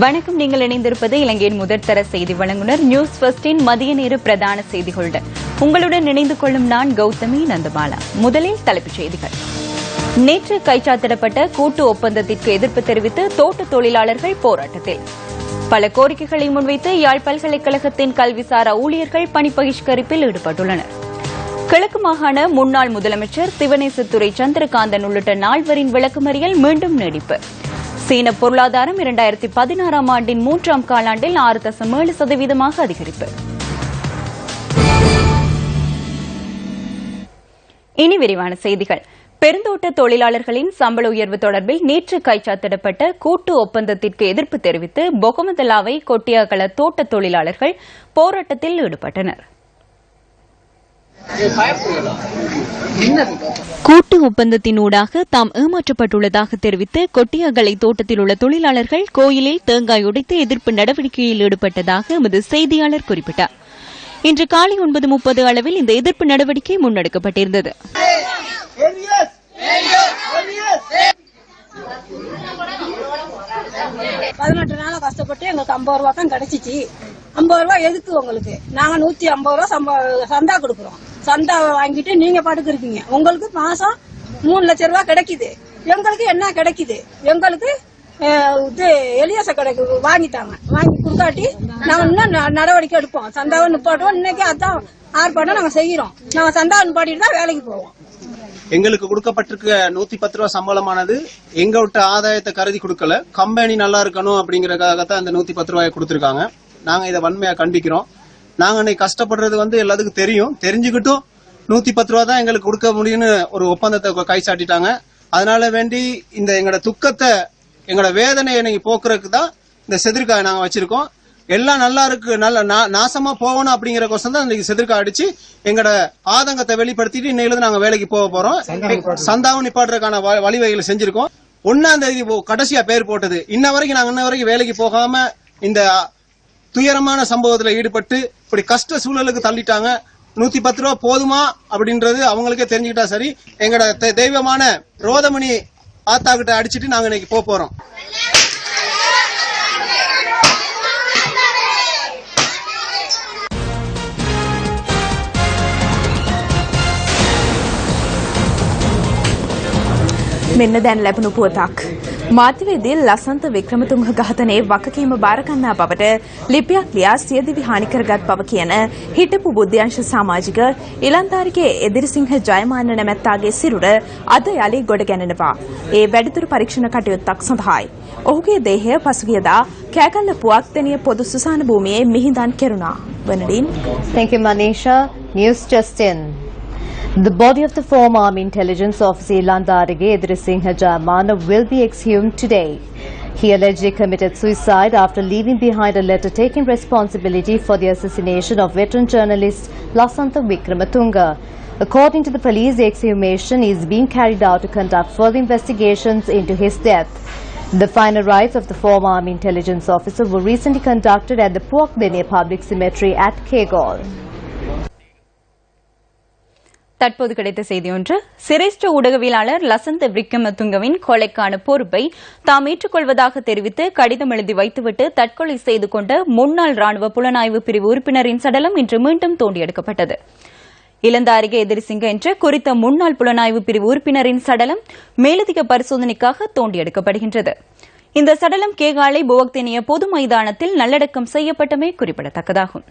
வணக்கம். நீங்கள் இணைந்திருப்பது இலங்கையின் முதற்தர செய்தி வழங்குனர் நியூஸ் ஃபர்ஸ்டின் மதிய நேர பிரதான செய்திகளுடன் உங்களுடன் இணைந்து கொள்ளும் நான் கௌதமி நந்தமாலா. முதலில் தலைப்புச் செய்திகள். நேற்று கைச்சாத்திடப்பட்ட கூட்டு ஒப்பந்தத்திற்கு எதிர்ப்பு தெரிவித்து தோட்ட தொழிலாளர்கள் போராட்டத்தில். பல கோரிக்கைகளை முன்வைத்து யாழ் பல்கலைக்கழகத்தின் கல்விசாரா ஊழியர்கள் பணி பகிஷ்கரிப்பில் ஈடுபட்டுள்ளனர். கிழக்கு மாகாண முன்னாள் முதலமைச்சர் சிவனேசத்துறை சந்திரகாந்தன் உள்ளிட்ட நால்வரின் விளக்குமறியல் மீண்டும் நீடிப்பு. சீன பொருளாதாரம் இரண்டாயிரத்தி பதினாறாம் ஆண்டின் மூன்றாம் காலாண்டில் ஆறு தசம் ஏழு சதவீதமாக அதிகரிப்பு. இனி விரிவான செய்திகள். பெருந்தோட்ட தொழிலாளர்களின் சம்பள உயர்வு தொடர்பில் நேற்று கைச்சாத்திடப்பட்ட கூட்டு ஒப்பந்தத்திற்கு எதிர்ப்பு தெரிவித்து பொகமதலாவை கொட்டியாகல தோட்ட தொழிலாளர்கள் போராட்டத்தில் ஈடுபட்டனர். கூட்டு ஒப்பந்தத்தினூடாக தாம் ஏமாற்றப்பட்டுள்ளதாக தெரிவித்து கொட்டியாகலை தோட்டத்தில் உள்ள தொழிலாளர்கள் கோயிலில் தேங்காய் உடைத்து எதிர்ப்பு நடவடிக்கையில் ஈடுபட்டதாக எமது செய்தியாளர் குறிப்பிட்டார். இன்று காலை ஒன்பது முப்பது அளவில் இந்த எதிர்ப்பு நடவடிக்கை முன்னெடுக்கப்பட்டிருந்தது. பதினெட்டு நாளா கஷ்டப்பட்டு எங்களுக்கு ஐம்பது ரூபா தான் கிடைச்சிச்சு. ஐம்பது ரூபா எதுக்கு உங்களுக்கு? நாங்க நூத்தி ஐம்பது ரூபா சம்பா சந்தா கொடுக்குறோம். சந்தா வாங்கிட்டு நீங்க பாட்டுக்கு இருக்கீங்க. உங்களுக்கு மாசம் மூணு லட்சம் ரூபாய் கிடைக்குது. எங்களுக்கு என்ன கிடைக்குது? எங்களுக்கு இது எலியாச கடைக்கு வாங்கிட்டாங்க. வாங்கி கொடுக்காட்டி நாங்க இன்னும் நடவடிக்கை எடுப்போம். சந்தாவை நிப்பாட்டுவோம். இன்னைக்கு அதான் ஆர்ப்பாட்டம் நாங்க செய்யறோம். நாங்க சந்தாவை நிப்பாட்டிட்டு தான் வேலைக்கு போவோம். எங்களுக்கு கொடுக்கப்பட்டிருக்க நூத்தி பத்து ரூபா சம்பளமானது எங்க விட்ட ஆதாயத்தை கருதி கொடுக்கல. கம்பெனி நல்லா இருக்கணும் அப்படிங்கறதுக்காகத்தான் அந்த நூத்தி பத்து ரூபாயை கொடுத்திருக்காங்க. நாங்க இதை வன்மையா கண்டிக்கிறோம். நாங்க இன்னைக்கு கஷ்டப்படுறது வந்து எல்லாத்துக்கும் தெரியும். தெரிஞ்சுக்கிட்டும் நூத்தி பத்து ரூபா தான் எங்களுக்கு கொடுக்க முடியும்னு ஒரு ஒப்பந்தத்தை கை சாட்டிட்டாங்க. அதனால வேண்டி இந்த எங்களோட துக்கத்தை எங்களோட வேதனையை நீங்க போக்குறதுக்கு தான் இந்த செதிர்காய் நாங்க வச்சிருக்கோம். எல்லாம் நல்லா இருக்கு நல்ல நாசமா போகணும் அப்படிங்கிற கொசம் தான் இன்னைக்கு அடிச்சு எங்களோட ஆதங்கத்தை வெளிப்படுத்திட்டு இன்னையில நாங்க வேலைக்கு போக போறோம். சந்தாவும் நிப்பாட்டுறதுக்கான வ- வழிவகைகளை செஞ்சிருக்கோம். ஒன்னாம் தேதி கடைசியா பேர் போட்டது. இன்ன வரைக்கும் நாங்க இன்ன வரைக்கும் வேலைக்கு போகாம இந்த துயரமான சம்பவத்துல ஈடுபட்டு இப்படி கஷ்ட சூழலுக்கு தள்ளிட்டாங்க நூத்தி பத்து ரூபா போதுமா அப்படின்றது அவங்களுக்கே தெரிஞ்சுக்கிட்டா சரி எங்களோட தெ- தெய்வமான ரோதமணி ஆத்தா கிட்ட அடிச்சிட்டு நாங்க இன்னைக்கு போக போறோம் මෙන්න දැන් ලැබුණු පුවතක්. මාධ්‍යවේදී ලසන්ත වික්‍රමතුංග ඝාතනයේ වකකීම බාරගන්නා බවට ලිපියක් ලියා සියදිවි හානි කරගත් බව කියන හිටපු බුද්ධ්‍යංශ සමාජික ඉලන්දාරිගේ එදිරිසිංහ ජයමාන්න නැමැත්තාගේ සිරුර අද යළි ගොඩ ගැනෙනවා. ඒ වැඩිදුර පරීක්ෂණ කටයුත්තක් සඳහායි. ඔහුගේ දේහය පසුගියදා කෑගල්ල පුවක් දෙනිය පොදු සුසාන භූමියේ මිහිදන් කෙරුණා. වනඩින් Thank you, Manisha. News just in. The body of the former Army intelligence officer Ilandarige Idrisinghe Jamana will be exhumed today. He allegedly committed suicide after leaving behind a letter taking responsibility for the assassination of veteran journalist Lasantha Vikramatunga. According to the police, the exhumation is being carried out to conduct further investigations into his death. The final rites of the former Army intelligence officer were recently conducted at the Puakdene Public Cemetery at Kegol. தற்போது கிடைத்த செய்தி ஒன்று. சிரேஷ்ட ஊடகவியலாளர் லசந்த விக்ரமதுங்கவின் கொலைக்கான பொறுப்பை தாம் ஏற்றுக்கொள்வதாக தெரிவித்து கடிதம் எழுதி வைத்துவிட்டு தற்கொலை செய்து கொண்ட முன்னாள் ராணுவ புலனாய்வு பிரிவு உறுப்பினரின் சடலம் இன்று மீண்டும் தோண்டி எடுக்கப்பட்டது இலந்த அருகே எதிரிசிங்க என்ற குறித்த முன்னாள் புலனாய்வு பிரிவு உறுப்பினரின் சடலம் மேலதிக பரிசோதனைக்காக தோண்டி எடுக்கப்படுகின்றது இந்த சடலம் கேகாலை புவக்தேனிய பொது மைதானத்தில் நல்லடக்கம் செய்யப்பட்டமே குறிப்பிடத்தக்கதாகும்.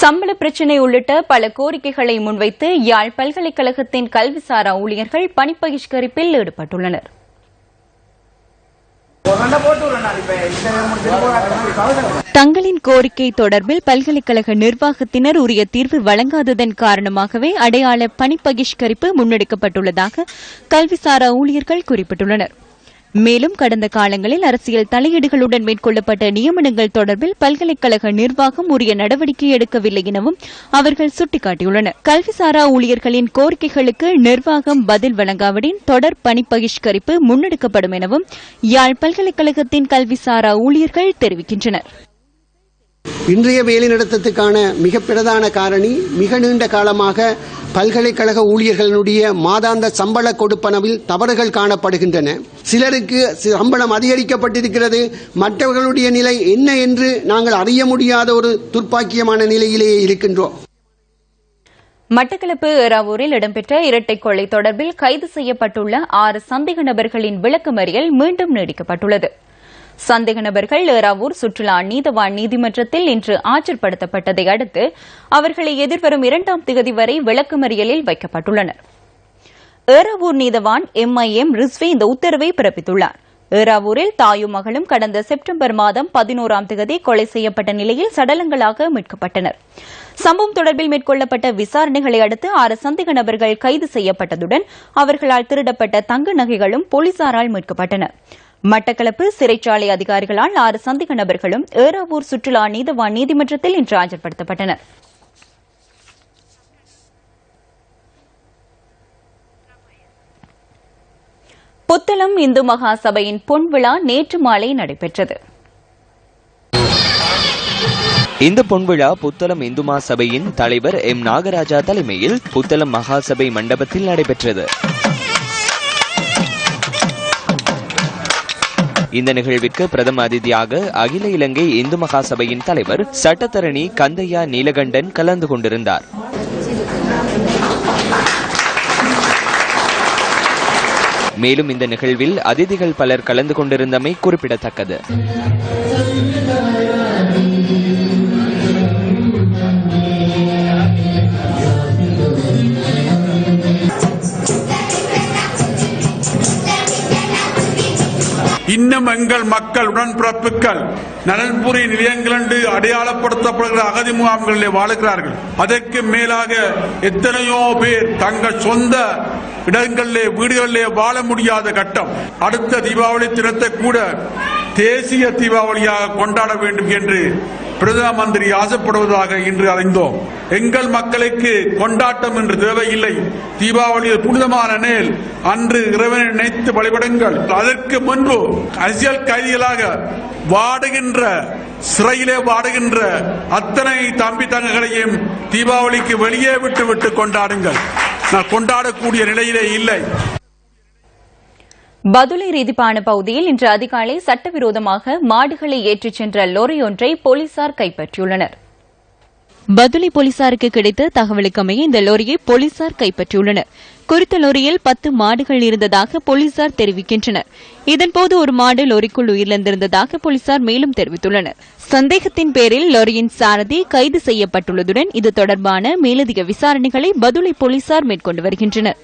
சம்பள பிரச்சினை உள்ளிட்ட பல கோரிக்கைகளை முன்வைத்து யாழ் பல்கலைக்கழகத்தின் கல்விசாரா ஊழியர்கள் பணிப்பகிஷ்கரிப்பில் ஈடுபட்டுள்ளனர். தங்களின் கோரிக்கை தொடர்பில் பல்கலைக்கழக நிர்வாகத்தினர் உரிய தீர்வு வழங்காததன் காரணமாகவே அடையாள பணிப்பகிஷ்கரிப்பு முன்னெடுக்கப்பட்டுள்ளதாக கல்விசாரா ஊழியர்கள் குறிப்பிட்டுள்ளனர். மேலும் கடந்த காலங்களில் அரசியல் தலையீடுகளுடன் மேற்கொள்ளப்பட்ட நியமனங்கள் தொடர்பில் பல்கலைக்கழக நிர்வாகம் உரிய நடவடிக்கை எடுக்கவில்லை எனவும் அவர்கள் சுட்டிக்காட்டியுள்ளனர். கல்விசாரா ஊழியர்களின் கோரிக்கைகளுக்கு நிர்வாகம் பதில் வழங்காவிடின் தொடர் பணி பகிஷ்கரிப்பு முன்னெடுக்கப்படும் எனவும் யாழ் பல்கலைக்கழகத்தின் கல்விசாரா ஊழியர்கள் தெரிவிக்கின்றனர். இன்றைய வேலைநிறுத்தத்துக்கான மிக பிரதான காரணி மிக நீண்ட காலமாக பல்கலைக்கழக ஊழியர்களுடைய மாதாந்த சம்பள கொடுப்பனவில் தவறுகள் காணப்படுகின்றன. சிலருக்கு சம்பளம் அதிகரிக்கப்பட்டிருக்கிறது. மற்றவர்களுடைய நிலை என்ன என்று நாங்கள் அறிய முடியாத ஒரு துர்ப்பாக்கியமான நிலையிலேயே இருக்கின்றோம். மட்டக்களப்பு ஏறாவூரில் இடம்பெற்ற இரட்டை கொள்ளை தொடர்பில் கைது செய்யப்பட்டுள்ள ஆறு சந்தேக நபர்களின் விளக்கமறியல் மீண்டும் நீடிக்கப்பட்டுள்ளது. சந்தேக நபர்கள் ஏறாவூர் சுற்றுலா நீதவான் நீதிமன்றத்தில் இன்று ஆஜர்படுத்தப்பட்டதை அடுத்து அவர்களை எதிர்வரும் இரண்டாம் திகதி வரை விளக்கமறியலில் வைக்கப்பட்டுள்ளனர். ஏறாவூர் நீதவான் எம்ஐஎம் ரிஸ்வி இந்த உத்தரவை பிறப்பித்துள்ளார். ஏறாவூரில் தாயும் மகளும் கடந்த செப்டம்பர் மாதம் பதினோராம் தேதி கொலை செய்யப்பட்ட நிலையில் சடலங்களாக மீட்கப்பட்டனர். சம்பவம் தொடர்பில் மேற்கொள்ளப்பட்ட விசாரணைகளை அடுத்து ஆறு சந்தேக நபர்கள் கைது செய்யப்பட்டதுடன் அவர்களால் திருடப்பட்ட தங்க நகைகளும் போலீசாரால் மீட்கப்பட்டன. மட்டக்களப்பு சிறைச்சாலை அதிகாரிகளால் ஆறு சந்தேக நபர்களும் ஏறாவூர் சுற்றுலா நீதவான் நீதிமன்றத்தில் இன்று ஆஜர்படுத்தப்பட்டனர். புத்தளம் இந்து மகா சபையின் பொன் விழா நேற்று மாலை நடைபெற்றது. இந்த பொன்விழா புத்தளம் இந்துமா சபையின் தலைவர் எம் நாகராஜா தலைமையில் புத்தளம் மகாசபை மண்டபத்தில் நடைபெற்றது. இந்த நிகழ்விற்கு பிரதம அதிதியாக அகில இலங்கை இந்து மகாசபையின் தலைவர் சட்டத்தரணி கந்தையா நீலகண்டன் கலந்து கொண்டிருந்தார். மேலும் இந்த நிகழ்வில் அதிதிகள் பலர் கலந்து கொண்டிருந்தமை குறிப்பிடத்தக்கது. இன்னும் எங்கள் மக்கள் உடன்பிறப்புகள் நலன்புரி நிலையங்கள் என்று அடையாளப்படுத்தப்படுகிற அகதி முகாம்களிலே வாழுகிறார்கள். அதற்கு மேலாக எத்தனையோ பேர் தங்கள் சொந்த இடங்களிலே வீடுகளிலே வாழ முடியாத கட்டம். அடுத்த தீபாவளி தினத்தை கூட தேசிய தீபாவளியாக கொண்டாட வேண்டும் என்று பிரதம மந்திரி ஆசைப்படுவதாக இன்று அறிந்தோம். எங்கள் மக்களுக்கு கொண்டாட்டம் என்று தேவையில்லை. தீபாவளியில் புனிதமான நேல் அன்று இறைவனை நினைத்து வழிபடுங்கள். அதற்கு முன்பு அரசியல் கைதிகளாக வாடுகின்ற சிறையிலே வாடுகின்ற அத்தனை தம்பி தங்களையும் தீபாவளிக்கு வெளியே விட்டு விட்டு கொண்டாடுங்கள். நான் கொண்டாடக்கூடிய நிலையிலே இல்லை. பதுளை ரீதிப்பான பகுதியில் இன்று அதிகாலை சட்டவிரோதமாக மாடுகளை ஏற்றிச் சென்ற லொரி ஒன்றை போலீசார் கைப்பற்றியுள்ளனர். பதுளை போலீசாருக்கு கிடைத்த தகவலுக்கமைய இந்த லோரியை போலீசார் கைப்பற்றியுள்ளனர். குறித்த லோரியில் பத்து மாடுகள் இருந்ததாக போலீசார் தெரிவிக்கின்றனர். இதன்போது ஒரு மாடு லோரிக்குள் உயிரிழந்திருந்ததாக போலீசார் மேலும் தெரிவித்துள்ளனர். சந்தேகத்தின் பேரில் லோரியின் சாரதி கைது செய்யப்பட்டுள்ளதுடன் இது தொடர்பான மேலதிக விசாரணைகளை பதுளை போலீசார் மேற்கொண்டு வருகின்றனர்.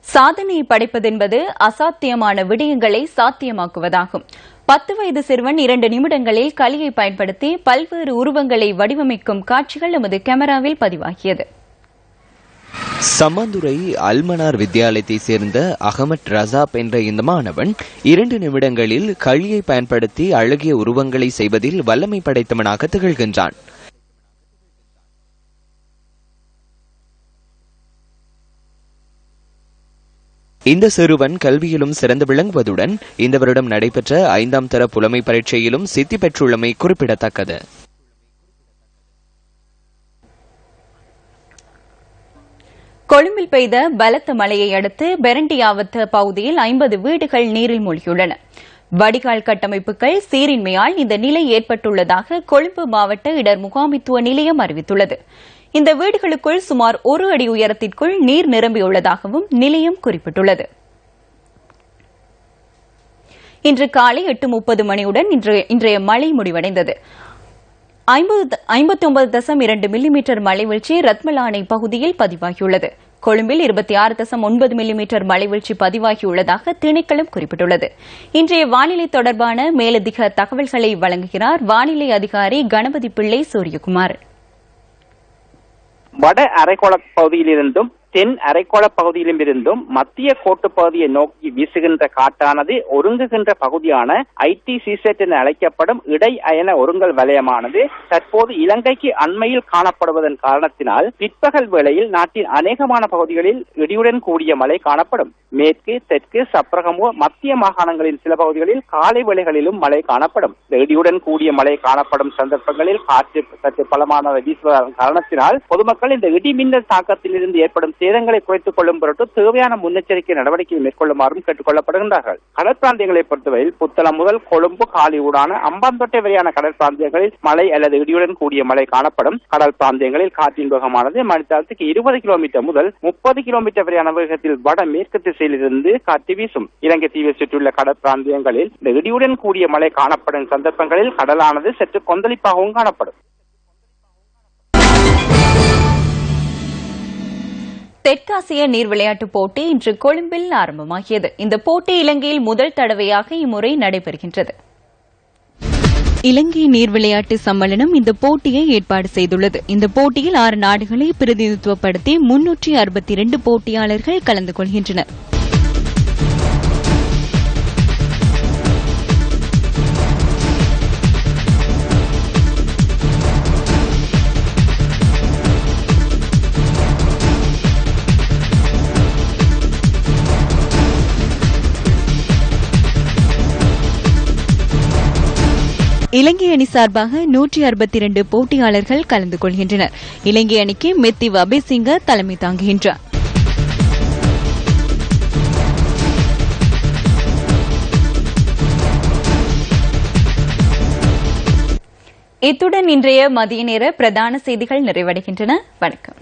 சாதனையை படைப்பதென்பது அசாத்தியமான விடயங்களை சாத்தியமாக்குவதாகும். பத்து வயது சிறுவன் இரண்டு நிமிடங்களில் களியை பயன்படுத்தி பல்வேறு உருவங்களை வடிவமைக்கும் காட்சிகள் நமது கேமராவில் பதிவாகியது. சம்மாந்துறை அல்மனார் வித்தியாலயத்தை சேர்ந்த அகமட் ரசாப் என்ற இந்த மாணவன் இரண்டு நிமிடங்களில் களியை பயன்படுத்தி அழகிய உருவங்களை செய்வதில் வல்லமை படைத்தவனாக திகழ்கின்றான். இந்த சிறுவன் கல்வியிலும் சிறந்து விளங்குவதுடன் இந்த வருடம் நடைபெற்ற ஐந்தாம் தர புலமை பரீட்சையிலும் சித்தி பெற்றுள்ளமை குறிப்பிடத்தக்கது. கொழும்பில் பெய்த பலத்த மழையை அடுத்து பெரண்டியாவத்த பகுதியில் ஐம்பது வீடுகள் நீரில் மூழ்கியுள்ளன. வடிகால் கட்டமைப்புகள் சீரின்மையால் இந்த நிலை ஏற்பட்டுள்ளதாக கொழும்பு மாவட்ட இடர் முகாமித்துவ நிலையம் அறிவித்துள்ளது. இந்த வீடுகளுக்குள் சுமார் ஒரு அடி உயரத்திற்குள் நீர் நிரம்பியுள்ளதாகவும் நிலையம் குறிப்பிட்டுள்ளது. இன்று காலை எட்டு முப்பது மணியுடன் இன்றைய மழை முடிவடைந்தது. ஐம்பத்தி ஒன்பது தசம் இரண்டு மில்லிமீட்டர் மழை வீழ்ச்சி ரத்மலானை பகுதியில் பதிவாகியுள்ளது. கொழும்பில் இருபத்தி ஆறு தசம் ஒன்பது மில்லிமீட்டர் மழை வீழ்ச்சி பதிவாகியுள்ளதாக திணைக்களம் குறிப்பிட்டுள்ளது. இன்றைய வானிலை தொடர்பான மேலதிக தகவல்களை வழங்குகிறார் வானிலை அதிகாரி கணபதி பிள்ளை சூரியகுமார். வட அரைக்கோள பகுதியிலிருந்தும் தென் அரைக்கோள பகுதியிலும் இருந்தும் மத்திய கோட்டு பகுதியை நோக்கி வீசுகின்ற காற்றானது ஒருங்குகின்ற பகுதியான ஐடி சிசெட் என அழைக்கப்படும் இடை அயன ஒருங்கல் வலயமானது தற்போது இலங்கைக்கு அண்மையில் காணப்படுவதன் காரணத்தினால் பிற்பகல் வேளையில் நாட்டின் அநேகமான பகுதிகளில் இடியுடன் கூடிய மழை காணப்படும். மேற்கு தெற்கு சப்ரகமோ மத்திய மாகாணங்களின் சில பகுதிகளில் காலை வேளைகளிலும் மழை காணப்படும். இந்த இடியுடன் கூடிய மழை காணப்படும் சந்தர்ப்பங்களில் காற்று சற்று பலமான வீசுவதன் காரணத்தினால் பொதுமக்கள் இந்த இடி மின்னல் தாக்கத்திலிருந்து ஏற்படும் சேதங்களை குறைத்துக் கொள்ளும் பொருட்டு தேவையான முன்னெச்சரிக்கை நடவடிக்கையை மேற்கொள்ளுமாறும் கேட்டுக் கொள்ளப்படுகின்றார்கள் கடற்பிராந்தியங்களை பொறுத்தவரையில் புத்தளம் முதல் கொழும்பு காலி ஊடான அம்பாந்தோட்டை வரையான கடற்பிராந்தியங்களில் மழை அல்லது இடியுடன் கூடிய மழை காணப்படும். கடல் பிராந்தியங்களில் காற்றின் வேகமானது மணித்தாளத்துக்கு இருபது கிலோமீட்டர் முதல் முப்பது கிலோமீட்டர் வரையான வேகத்தில் வட மேற்கு திசையிலிருந்து காற்று வீசும். இலங்கை தீவை சுற்றியுள்ள கடற்பிராந்தியங்களில் இடியுடன் கூடிய மழை காணப்படும் சந்தர்ப்பங்களில் கடலானது சற்று கொந்தளிப்பாகவும் காணப்படும். தெற்காசிய நீர் விளையாட்டுப் போட்டி இன்று கொழும்பில் ஆரம்பமாகியது. இந்த போட்டி இலங்கையில் முதல் தடவையாக இம்முறை நடைபெறுகின்றது. இலங்கை நீர் விளையாட்டு சம்மேளனம் இந்த போட்டியை ஏற்பாடு செய்துள்ளது. இந்த போட்டியில் ஆறு நாடுகளை பிரதிநிதித்துவப்படுத்தி முன்னூற்றி அறுபத்தி இரண்டு போட்டியாளர்கள் கலந்து கொள்கின்றனர். இலங்கை அணி சார்பாக நூற்றி அறுபத்தி இரண்டு போட்டியாளர்கள் கலந்து கொள்கின்றனர். இலங்கை அணிக்கு மெத்திவ் அபேசிங்க தலைமை தாங்குகின்றார் இத்துடன் இன்றைய மதிய நேர பிரதான செய்திகள் நிறைவடைகின்றன. வணக்கம்.